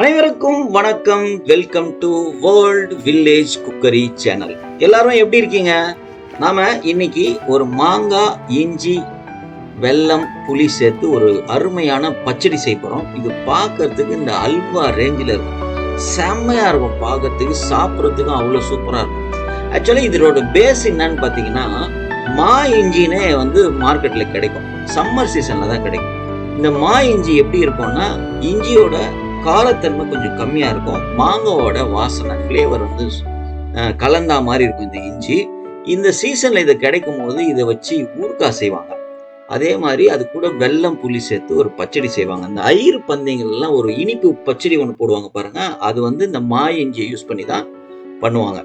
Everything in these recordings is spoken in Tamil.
அனைவருக்கும் வணக்கம். Welcome to world village cookery channel எல்லாரும் எப்படி இருக்கீங்க? நாம இன்னைக்கு ஒரு மாங்காய் இஞ்சி வெல்லம் புளி சேர்த்து ஒரு அருமையான பச்சடி செய்ய போறோம். இது பார்க்கறதுக்கு இந்த அல்வா ரேஞ்சில் இருக்கும். செம்மையா இருக்கும் பார்க்கறதுக்கு சாப்பிட்றதுக்கும் அவ்வளோ சூப்பரா இருக்கும். ஆக்சுவலி இதோட பேஸ் என்னன்னு பார்த்தீங்கன்னா மா இஞ்சினே வந்து மார்க்கெட்டில் கிடைக்கும். சம்மர் சீசனில் தான் கிடைக்கும். இந்த மா இஞ்சி எப்படி இருக்கும்னா இஞ்சியோட காரத்தன்மை கொஞ்சம் கம்மியாக இருக்கும். மாங்காவோட வாசனை ஃப்ளேவர் வந்து கலந்தா மாதிரி இருக்கும் இந்த இஞ்சி. இந்த சீசனில் இது கிடைக்கும் போது இதை வச்சு ஊறுகாய் செய்வாங்க. அதே மாதிரி அது கூட வெல்லம் புளி சேர்த்து ஒரு பச்சடி செய்வாங்க. இந்த ஐயர் பந்தயங்கள்லாம் ஒரு இனிப்பு பச்சடி ஒன்று போடுவாங்க பாருங்க. அது வந்து இந்த மா இஞ்சியை யூஸ் பண்ணி தான் பண்ணுவாங்க.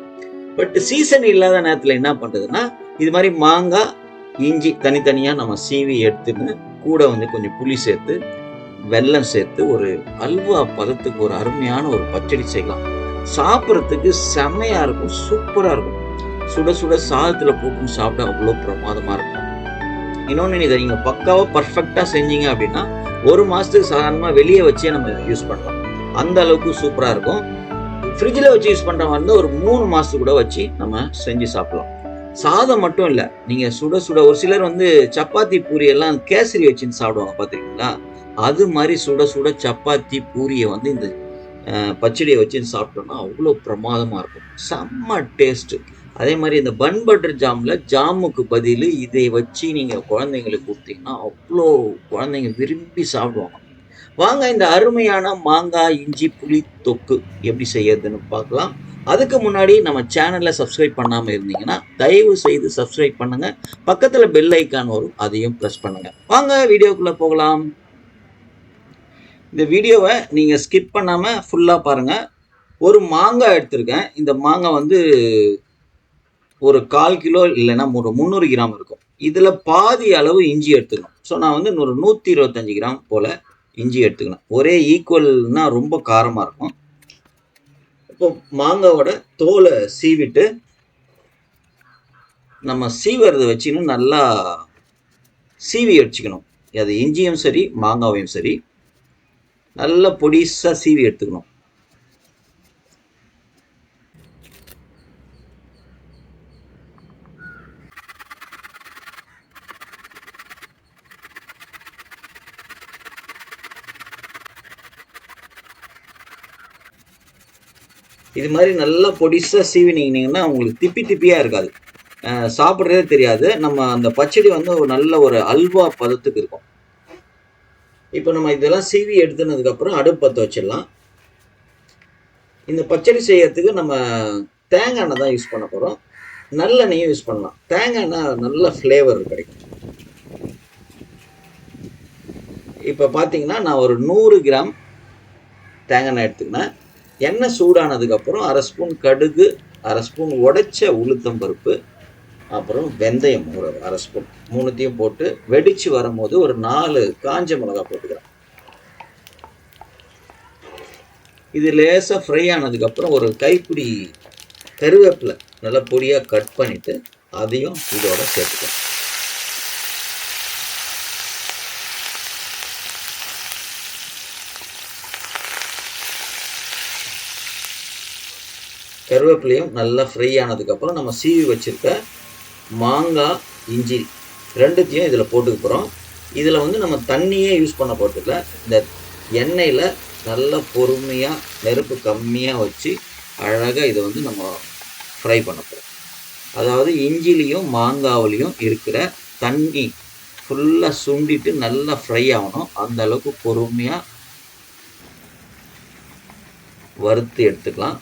பட் சீசன் இல்லாத நேரத்தில் என்ன பண்ணுறதுன்னா இது மாதிரி மாங்காய் இஞ்சி தனித்தனியாக நம்ம சீவி எடுத்துன்னு கூட வந்து கொஞ்சம் புளி சேர்த்து வெல்லம் சேர்த்து ஒரு அல்வா பதத்துக்கு ஒரு அருமையான ஒரு பச்சடி செய்யலாம். சாப்பிட்றதுக்கு செமையாக இருக்கும் சூப்பராக இருக்கும். சுட சுட சாதத்தில் போட்டு சாப்பிட்டா அவ்வளோ பிரமாதமாக இருக்கும். இன்னொன்று இதை நீங்கள் பக்காவாக பர்ஃபெக்டாக செஞ்சீங்க அப்படின்னா ஒரு மாதத்துக்கு சாதாரணமாக வெளியே வச்சே நம்ம யூஸ் பண்ணலாம். அந்த அளவுக்கு சூப்பராக இருக்கும். ஃப்ரிட்ஜில் வச்சு யூஸ் பண்ணுற மாதிரி ஒரு மூணு மாதத்துக்கு கூட வச்சு நம்ம செஞ்சு சாப்பிடலாம். சாதம் மட்டும் இல்லை நீங்கள் சுட சுட ஒரு சிலர் வந்து சப்பாத்தி பூரி எல்லாம் கேசரி வச்சுன்னு சாப்பிடுவாங்க பார்த்துருக்கீங்களா அது மாதிரி சுட சுட சப்பாத்தி பூரியை வந்து இந்த பச்சடியை வச்சு சாப்பிட்டோம்னா அவ்வளோ பிரமாதமாக இருக்கும். செம்ம டேஸ்ட்டு அதே மாதிரி இந்த பன் பட்டர் ஜாமில் ஜாமுக்கு பதில் இதை வச்சு நீங்கள் குழந்தைங்களுக்கு கொடுத்தீங்கன்னா அவ்வளோ குழந்தைங்க விரும்பி சாப்பிடுவாங்க. வாங்க இந்த அருமையான மாங்காய் இஞ்சி புளி தொக்கு எப்படி செய்யறதுன்னு பார்க்கலாம். அதுக்கு முன்னாடி நம்ம சேனலை சப்ஸ்கிரைப் பண்ணாமல் இருந்தீங்கன்னா தயவு செய்து சப்ஸ்கிரைப் பண்ணுங்க. பக்கத்தில் பெல் ஐக்கான் வரும் அதையும் ப்ரெஸ் பண்ணுங்கள் வாங்க வீடியோக்குள்ளே போகலாம். இந்த வீடியோவை நீங்கள் ஸ்கிப் பண்ணாமல் ஃபுல்லாக பாருங்கள் ஒரு மாங்காய் எடுத்திருக்கேன். இந்த மாங்காய் வந்து ஒரு கால் கிலோ இல்லைன்னா ஒரு முந்நூறு கிராம் இருக்கும். இதில் பாதி அளவு இஞ்சி எடுத்துக்கணும். ஸோ நான் வந்து ஒரு நூற்றி இருபத்தஞ்சி கிராம் போல் இஞ்சி எடுத்துக்கணும். ஒரே ஈக்குவல்னால் ரொம்ப காரமாக இருக்கும். இப்போ மாங்காவோட தோலை சீவிட்டு நம்ம சீவரதை வச்சுன்னு நல்லா சீவி வச்சுக்கணும். அது இஞ்சியும் சரி மாங்காவையும் சரி. நல்லா பொடிசா சீவி எடுத்துக்கணும். இது மாதிரி நல்லா பொடிசா சீவினீங்கன்னா உங்களுக்கு திப்பி திப்பியா இருக்காது. அஹ் சாப்பிட்றதே தெரியாது. நம்ம அந்த பச்சடி வந்து ஒரு நல்ல ஒரு அல்வா பதத்துக்கு இருக்கும். இப்போ நம்ம இதெல்லாம் சீவி எடுத்துனதுக்கப்புறம் அடுப்பு பற்ற வச்சிடலாம். இந்த பச்சடி செய்யறதுக்கு நம்ம தேங்காய் எண்ணெய் தான் யூஸ் பண்ண போகிறோம் நல்லெண்ணெயும் யூஸ் பண்ணலாம். தேங்காய் எண்ணெய் நல்ல ஃப்ளேவர் கிடைக்கும். இப்போ பார்த்தீங்கன்னா நான் ஒரு நூறு கிராம் தேங்காய் எண்ணெய் எடுத்துக்கினேன். எண்ணெய் சூடானதுக்கப்புறம் அரை ஸ்பூன் கடுகு அரை ஸ்பூன் உடைச்ச உளுத்தம் பருப்பு அப்புறம் வெந்தயம் ஒரு அரை ஸ்பூன். மூணுத்தையும் போட்டு வெடிச்சு வரும்போது ஒரு நாலு காஞ்ச மிளகாய் போட்டுக்கிறேன். இது லேசாக ஃப்ரை ஆனதுக்கப்புறம் ஒரு கைப்பிடி கருவேப்பிலை நல்லா பொடியாக கட் பண்ணிவிட்டு அதையும் இதோட சேர்த்துக்கிறேன் கருவேப்பிலையும் நல்லா ஃப்ரை ஆனதுக்கப்புறம் நம்ம சீவி வச்சிருக்க மாங்காய் இஞ்சி ரெண்டுத்தையும் இதில் போட்டுக்க போகிறோம் இதில் வந்து நம்ம தண்ணியே யூஸ் பண்ண போட்டுக்கல இந்த எண்ணெயில் நல்லா பொறுமையாக நெருப்பு கம்மியாக வச்சு அழகாக இதை வந்து நம்ம ஃப்ரை பண்ண போகிறோம் அதாவது இஞ்சிலையும் மாங்காவிலையும் இருக்கிற தண்ணி ஃபுல்லாக சுண்டிட்டு நல்லா ஃப்ரை ஆகணும். அந்த அளவுக்கு பொறுமையாக வறுத்து எடுத்துக்கலாம்.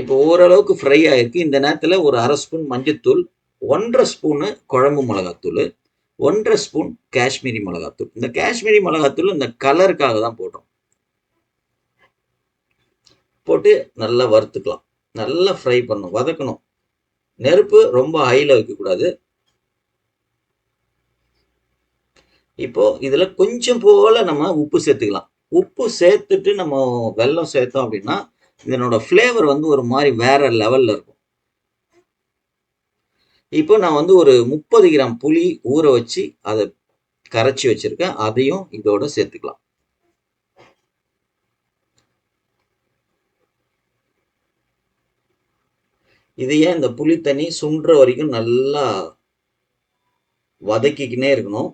இப்போ ஓரளவுக்கு ஃப்ரை ஆகிருக்கு இந்த நேரத்தில் ஒரு அரை ஸ்பூன் மஞ்சத்தூள் ஒன்றரை ஸ்பூனு குழம்பு மிளகாத்தூள் ஒன்றரை ஸ்பூன் காஷ்மீரி மிளகாத்தூள். இந்த காஷ்மீரி மிளகாத்தூள் இந்த கலருக்காக தான் போட்டோம். போட்டு நல்லா வறுத்துக்கலாம். நல்லா ஃப்ரை பண்ணணும் வதக்கணும். நெருப்பு ரொம்ப ஹையில் வைக்கக்கூடாது. இப்போ இதில் கொஞ்சம் போல் நம்ம உப்பு சேர்த்துக்கலாம். உப்பு சேர்த்துட்டு நம்ம வெல்லம் சேர்த்தோம் அப்படின்னா இதனோட ஃப்ளேவர் வந்து ஒரு மாதிரி வேற லெவல்ல இருக்கும். இப்போ நான் வந்து ஒரு முப்பது கிராம் புளி ஊற வச்சு அதை கரைச்சி வச்சிருக்கேன். அதையும் இதோட சேர்த்துக்கலாம். இதையே இந்த புளி தண்ணி சுண்டுற வரைக்கும் நல்லா வதக்கிக்கினே இருக்கணும்.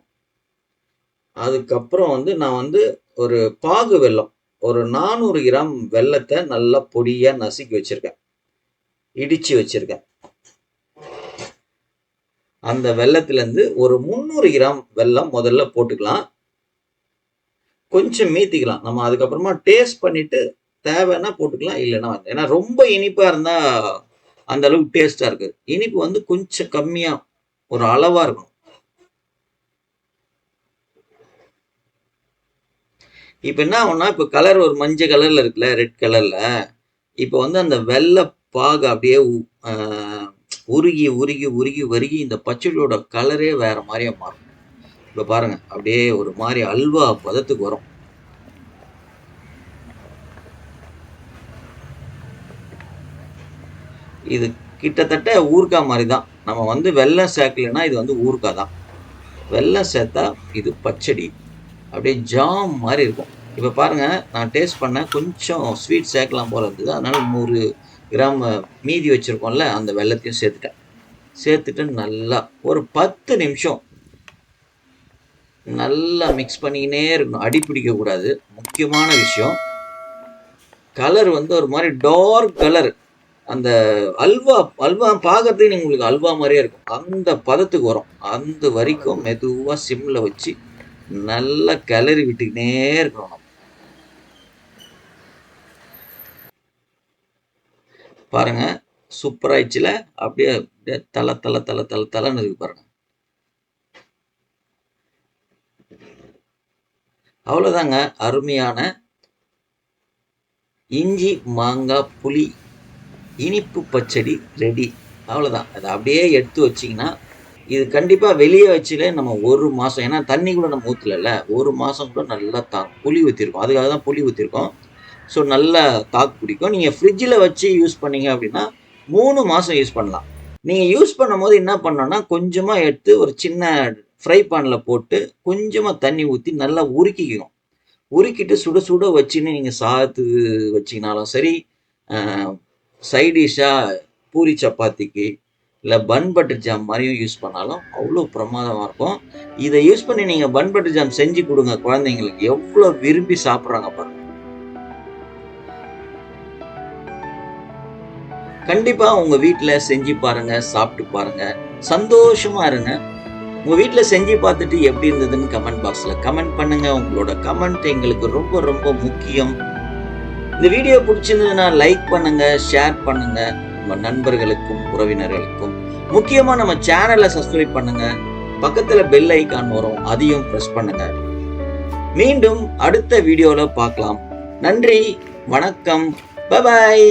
அதுக்கப்புறம் வந்து நான் வந்து ஒரு பாகு வெள்ளம் ஒரு நானூறு கிராம் வெல்லத்தை நல்லா பொடியாக நசுக்கி வச்சிருக்கேன். இடித்து வச்சிருக்கேன். அந்த வெள்ளத்துலேருந்து ஒரு முந்நூறு கிராம் வெல்லம் முதல்ல போட்டுக்கலாம். கொஞ்சம் மீத்திக்கலாம். நம்ம அதுக்கப்புறமா டேஸ்ட் பண்ணிட்டு தேவைன்னா போட்டுக்கலாம் இல்லைன்னா ஏன்னா ரொம்ப இனிப்பாக இருந்தால் அந்த அளவுக்கு டேஸ்ட்டாக இருக்குது இனிப்பு வந்து கொஞ்சம் கம்மியாக ஒரு அளவாக இருக்கும் இப்போ என்ன ஆகும்னா இப்போ கலர் ஒரு மஞ்சள் கலரில் இருக்குல்ல ரெட் கலரில் இப்போ வந்து அந்த வெள்ளை பாகு அப்படியே உருகி உருகி உருகி வருகி இந்த பச்சடியோட கலரே வேறு மாதிரியே மாறும். இப்போ பாருங்கள் அப்படியே ஒரு மாதிரி அல்வா பதத்துக்கு வரும். இது கிட்டத்தட்ட ஊறுகாய் மாதிரி தான் நம்ம வந்து வெள்ளம் சேர்க்கலைன்னா இது வந்து ஊறுகாய் தான். வெள்ளம் சேர்த்தா இது பச்சடி. அப்படியே ஜாம் மாதிரி இருக்கும். இப்போ பாருங்கள் நான் டேஸ்ட் பண்ணேன் கொஞ்சம் ஸ்வீட் சேர்க்கலாம் போல இருந்தது. அதனால நூறு கிராம் மீதி வச்சுருக்கோம்ல அந்த வெல்லத்தையும் சேர்த்துட்டேன். சேர்த்துட்டு நல்லா ஒரு பத்து நிமிஷம் நல்லா மிக்ஸ் பண்ணிக்கினே இருக்கணும். அடி பிடிக்கக்கூடாது முக்கியமான விஷயம் கலர் வந்து ஒரு மாதிரி டார்க் கலர் அந்த அல்வா அல்வா பார்க்கறதுக்கு உங்களுக்கு அல்வா மாதிரியே இருக்கும். அந்த பதத்துக்கு வரும். அந்த வரைக்கும் மெதுவாக சிம்மில் வச்சு நல்லா கிளறி விட்டுக்கினே இருக்கணும். பாருங்கள் சூப்பராகிடுச்சில் அப்படியே அப்படியே தலை தலை தலை தலை தலைன்னு இருக்கு பாருங்கள் அவ்வளோதாங்க அருமையான இஞ்சி மாங்காய் புளி இனிப்பு பச்சடி ரெடி அவ்வளோதான் அதை அப்படியே எடுத்து வச்சிங்கன்னா இது கண்டிப்பாக வெளியே வச்சுலே நம்ம ஒரு மாதம் ஏன்னா தண்ணி கூட நம்ம ஊற்றல ஒரு மாதம் கூட நல்லா தான் புளி ஊற்றிருக்கோம் அதுக்காக தான் புளி ஊற்றிருக்கோம் ஸோ நல்லா தாக்கு பிடிக்கும். நீங்கள் ஃப்ரிட்ஜில் வச்சு யூஸ் பண்ணீங்க அப்படின்னா மூணு மாதம் யூஸ் பண்ணலாம். நீங்கள் யூஸ் பண்ணும்போது என்ன பண்ணோன்னா கொஞ்சமாக எடுத்து ஒரு சின்ன ஃப்ரை பேனில் போட்டு கொஞ்சமாக தண்ணி ஊற்றி நல்லா உருக்கிக்கணும். உருக்கிட்டு சுட சுட வச்சுன்னு நீங்கள் சாத்து வச்சிங்கனாலும் சரி சைடிஷாக பூரி சப்பாத்திக்கு இல்லை பன் பட்டர் ஜாம் மாதிரியும் யூஸ் பண்ணாலும் அவ்வளோ பிரமாதமாக இருக்கும். இதை யூஸ் பண்ணி நீங்கள் பன் பட்டர் ஜாம் செஞ்சு கொடுங்க குழந்தைங்களுக்கு. எவ்வளோ விரும்பி சாப்பிட்றாங்க பாருங்கள் கண்டிப்பாக உங்கள் வீட்டில் செஞ்சு பாருங்கள் சாப்பிட்டு பாருங்கள் சந்தோஷமாக இருங்க. உங்கள் வீட்டில் செஞ்சு பார்த்துட்டு எப்படி இருந்ததுன்னு கமெண்ட் பாக்ஸில் கமெண்ட் பண்ணுங்கள் உங்களோட கமெண்ட் எங்களுக்கு ரொம்ப ரொம்ப முக்கியம். இந்த வீடியோ பிடிச்சிருந்ததுன்னா லைக் பண்ணுங்கள் ஷேர் பண்ணுங்கள் நம்ம நண்பர்களுக்கும் உறவினர்களுக்கும். முக்கியமாக நம்ம சேனலை சப்ஸ்கிரைப் பண்ணுங்கள் பக்கத்தில் பெல் ஐக்கான் வரும் அதையும் ப்ரெஸ் பண்ணுங்கள் மீண்டும் அடுத்த வீடியோவில் பார்க்கலாம். நன்றி வணக்கம். பபாய்